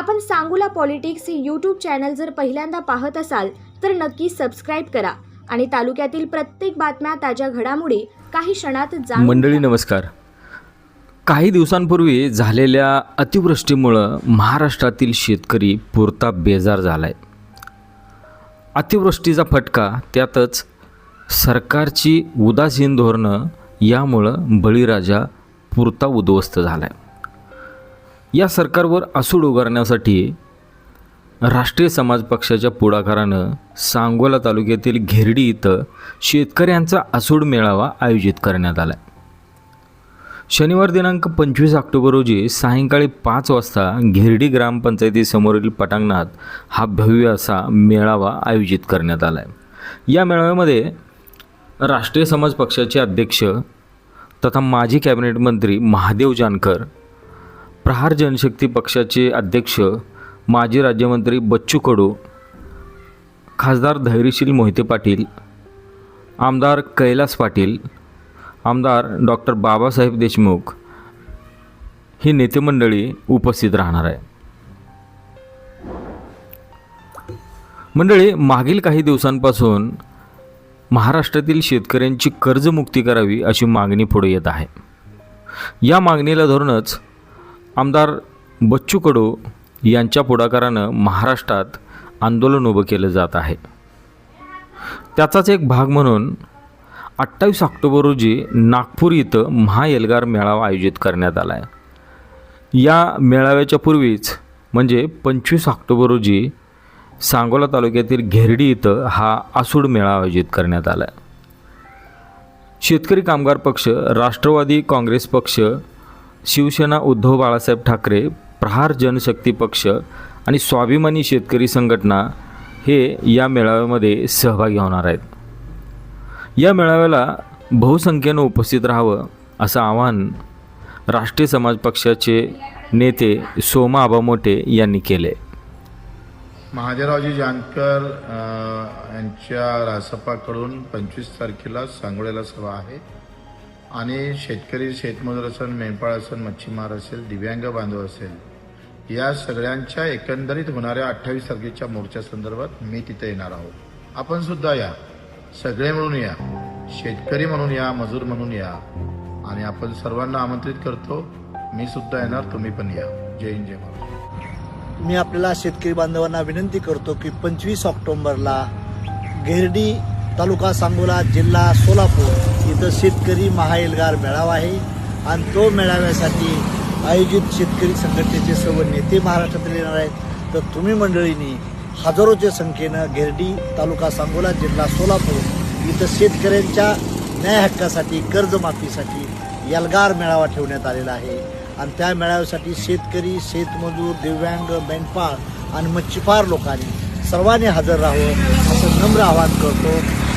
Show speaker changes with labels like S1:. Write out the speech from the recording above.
S1: आपण सांगूला पॉलिटिक्स हे YouTube channel जर पहिल्यांदा पाहत असाल तर नक्की सबस्क्राईब करा. आणि तालुक्यातील प्रत्येक बातम्या ताज्या घडामोडी काही क्षणात जाणून
S2: मंडळी. नमस्कार. काही दिवसांपूर्वी झालेल्या अतिवृष्टीमुळं महाराष्ट्रातील शेतकरी पुरता बेजार झाला आहे अतिवृष्टीचा फटका त्यातच सरकारची उदासीन धोरणं यामुळं बळीराजा पुरता उद्ध्वस्त झाला आहे या सरकारवर आसूड उगारण्यासाठी राष्ट्रीय समाज पक्षाच्या पुढाकारानं सांगोला तालुक्यातील घेरडी इथं शेतकऱ्यांचा आसूड मेळावा आयोजित करण्यात आला शनिवार दिनांक पंचवीस ऑक्टोबर रोजी सायंकाळी पाच वाजता घेरडी ग्रामपंचायतीसमोरील पटांगणात हा भव्य असा मेळावा आयोजित करण्यात आला आहे या मेळाव्यामध्ये राष्ट्रीय समाज पक्षाचे अध्यक्ष तथा माजी कॅबिनेट मंत्री महादेव जानकर प्रहार जनशक्ती पक्षाचे अध्यक्ष माजी राज्यमंत्री बच्चू कडू खासदार धैर्यशील मोहिते पाटील आमदार कैलास पाटील आमदार डॉक्टर बाबासाहेब देशमुख ही नेतेमंडळी उपस्थित राहणार आहे. मंडळी मागील काही दिवसांपासून महाराष्ट्रातील शेतकऱ्यांची कर्जमुक्ती करावी अशी मागणी पुढे येत आहे. या मागणीला धरूनच आमदार बच्चू कडू यांच्या पुढाकारानं महाराष्ट्रात आंदोलन उभं केलं जात आहे. त्याचाच एक भाग म्हणून अठ्ठावीस ऑक्टोबर रोजी नागपूर इथं महाएल्गार मेळावा आयोजित करण्यात आला आहे या मेळाव्याच्या पूर्वीच म्हणजे पंचवीस ऑक्टोबर रोजी सांगोला तालुक्यातील घेरडी इथं हा आसूड मेळावा आयोजित करण्यात आला आहे शेतकरी कामगार पक्ष राष्ट्रवादी काँग्रेस पक्ष शिवसेना उद्धव बाळासाहेब ठाकरे प्रहार जनशक्ती पक्ष आणि स्वाभिमानी शेतकरी संघटना हे या मेळाव्यामध्ये सहभागी होणार आहेत. या मेळाव्याला बहुसंख्येनं उपस्थित राहावं असं आवाहन राष्ट्रीय समाज पक्षाचे नेते सोमा आबा मोठे यांनी केले
S3: महादेवरावजी जानकर यांच्या रासपाकडून पंचवीस तारखेला सांगोळ्याला सभा आहे. आणि शेतकरी शेतमजूर असेल मेंढपाळ असेल मच्छीमार असेल दिव्यांग बांधव असेल या सगळ्यांच्या एकंदरीत होणाऱ्या अठ्ठावीस तारखेच्या मोर्चा संदर्भात मी तिथे येणार आहोत. आपण सुद्धा या. सगळे म्हणून या. शेतकरी म्हणून या मजूर म्हणून या. आणि आपण सर्वांना आमंत्रित करतो मी सुद्धा येणार तुम्ही पण या. जय हिंद जय महाराष्ट्र.
S4: मी आपल्याला शेतकरी बांधवांना विनंती करतो की पंचवीस ऑक्टोंबरला घेरडी तालुका सांगोला जिल्हा सोलापूर. इथं शेतकरी महाएल्गार मेळावा आहे आणि तो मेळाव्यासाठी आयोजित शेतकरी संघटनेचे सर्व नेते महाराष्ट्रातील येणार आहेत. तर तुम्ही मंडळींनी हजारोच्या संख्येनं घेरडी तालुका सांगोला जिल्हा सोलापूर इथं शेतकऱ्यांच्या न्याय हक्कासाठी कर्जमाफीसाठी यलगार मेळावा ठेवण्यात आलेला आहे. आणि त्या मेळाव्यासाठी शेतकरी शेतमजूर दिव्यांग मेंढपाळ आणि मच्छीपार लोकांनी सर्वांनी हजर राहावं असं नम्र आवाहन करतो.